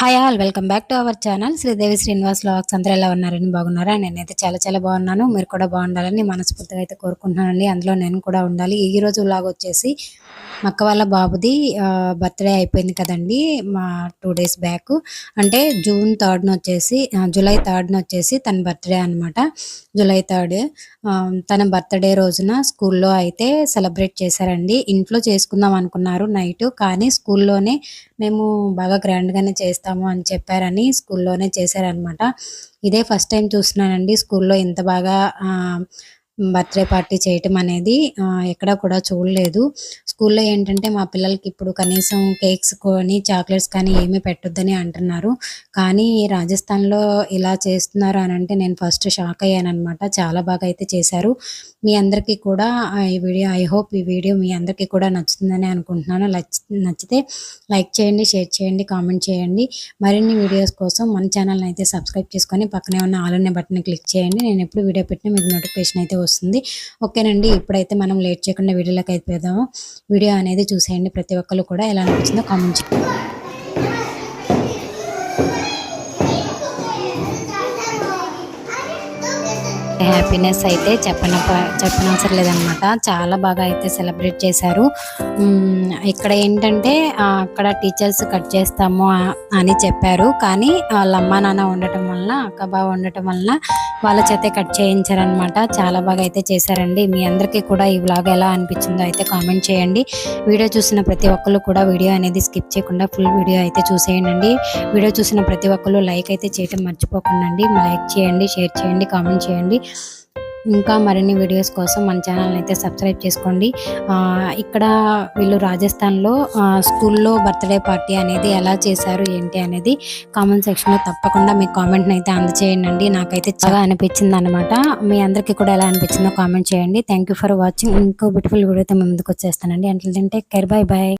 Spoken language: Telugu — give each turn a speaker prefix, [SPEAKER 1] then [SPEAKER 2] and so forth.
[SPEAKER 1] Hi all welcome back to our channel Sridevi Srinivas lakhs అందరూ ఎలా ఉన్నారని బాగున్నారా? నేనైతే చాలా చాలా బాగున్నాను. మీరు కూడా బాగుండాలని మనస్ఫూర్తిగా అయితే కోరుకుంటున్నానండి. అందులో నేను కూడా ఉండాలి. ఈ రోజు లాగా వచ్చేసి అక్క వాళ్ళ బాబుది బర్త్డే అయిపోయింది కదండి మా టూ డేస్ బ్యాక్. అంటే జూన్ థర్డ్న వచ్చేసి జూలై థర్డ్న వచ్చేసి తన బర్త్డే అనమాట జూలై థర్డ్ తన బర్త్డే రోజున స్కూల్లో అయితే సెలబ్రేట్ చేశారండి. ఇంట్లో చేసుకుందాం అనుకున్నారు నైట్ కానీ స్కూల్లోనే మేము బాగా గ్రాండ్గానే చేస్తాము అని చెప్పారని స్కూల్లోనే చేశారనమాట ఇదే ఫస్ట్ టైం చూస్తున్నానండి స్కూల్లో ఇంత బాగా బర్త్డే పార్టీ చేయటం అనేది ఎక్కడ కూడా చూడలేదు. స్కూల్లో ఏంటంటే మా పిల్లలకి ఇప్పుడు కనీసం కేక్స్ కొని చాక్లెట్స్ కానీ ఏమీ పెట్టొద్దని అంటున్నారు. కానీ రాజస్థాన్లో ఇలా చేస్తున్నారు అని అంటే నేను ఫస్ట్ షాక్ అయ్యాను అనమాట చాలా బాగా అయితే చేశారు. మీ అందరికీ కూడా ఈ వీడియో ఐ హోప్ ఈ వీడియో మీ అందరికీ కూడా నచ్చుతుందని అనుకుంటున్నాను. నచ్చితే లైక్ చేయండి షేర్ చేయండి కామెంట్ చేయండి. మరిన్ని వీడియోస్ కోసం మన ఛానల్ని అయితే సబ్స్క్రైబ్ చేసుకొని పక్కనే ఉన్న ఆల్ అనే బటన్ క్లిక్ చేయండి. నేను ఎప్పుడు వీడియో పెట్టినా మీకు నోటిఫికేషన్ అయితే వస్తుంది. ఓకేనండి ఇప్పుడైతే మనం లేట్ చేయకుండా వీడియోలోకి అయిపోదాము వీడియో అనేది చూసేయండి ప్రతి ఒక్కరు కూడా ఎలా అనిపించిందో కామెంట్ చేయండి. హ్యాపీనెస్ అయితే చెప్పన చెప్పనవసరం లేదనమాట చాలా బాగా అయితే సెలబ్రేట్ చేశారు. ఇక్కడ ఏంటంటే అక్కడ టీచర్స్ కట్ చేస్తాము అని చెప్పారు. కానీ వాళ్ళ అమ్మ నాన్న ఉండటం వలన అక్క బావ ఉండటం వలన వాళ్ళ చేతే కట్ చేయించారనమాట చాలా బాగా అయితే చేశారండి. మీ అందరికీ కూడా ఈ వ్లాగ్ ఎలా అనిపించిందో అయితే కామెంట్ చేయండి. వీడియో చూసిన ప్రతి ఒక్కరు కూడా వీడియో అనేది స్కిప్ చేయకుండా ఫుల్ వీడియో అయితే చూసేయండి. వీడియో చూసిన ప్రతి ఒక్కరు లైక్ అయితే చేయటం మర్చిపోకండి. లైక్ చేయండి షేర్ చేయండి కామెంట్ చేయండి. ఇంకా మరిన్ని వీడియోస్ కోసం మన ఛానల్ని అయితే సబ్స్క్రైబ్ చేసుకోండి. ఇక్కడ వీళ్ళు రాజస్థాన్లో స్కూల్లో బర్త్డే పార్టీ అనేది ఎలా చేశారు ఏంటి అనేది కామెంట్ సెక్షన్లో తప్పకుండా మీ కామెంట్ని అయితే అందచేయండి. నాకైతే చాలా అనిపించింది అనమాట మీ అందరికీ కూడా ఎలా అనిపించిందో కామెంట్ చేయండి. థ్యాంక్ ఫర్ వాచింగ్ ఇంకో బ్యూటిఫుల్ వీడియోతో ముందుకు వచ్చేస్తానండి అంటే టేక్ కేర్ బై బాయ్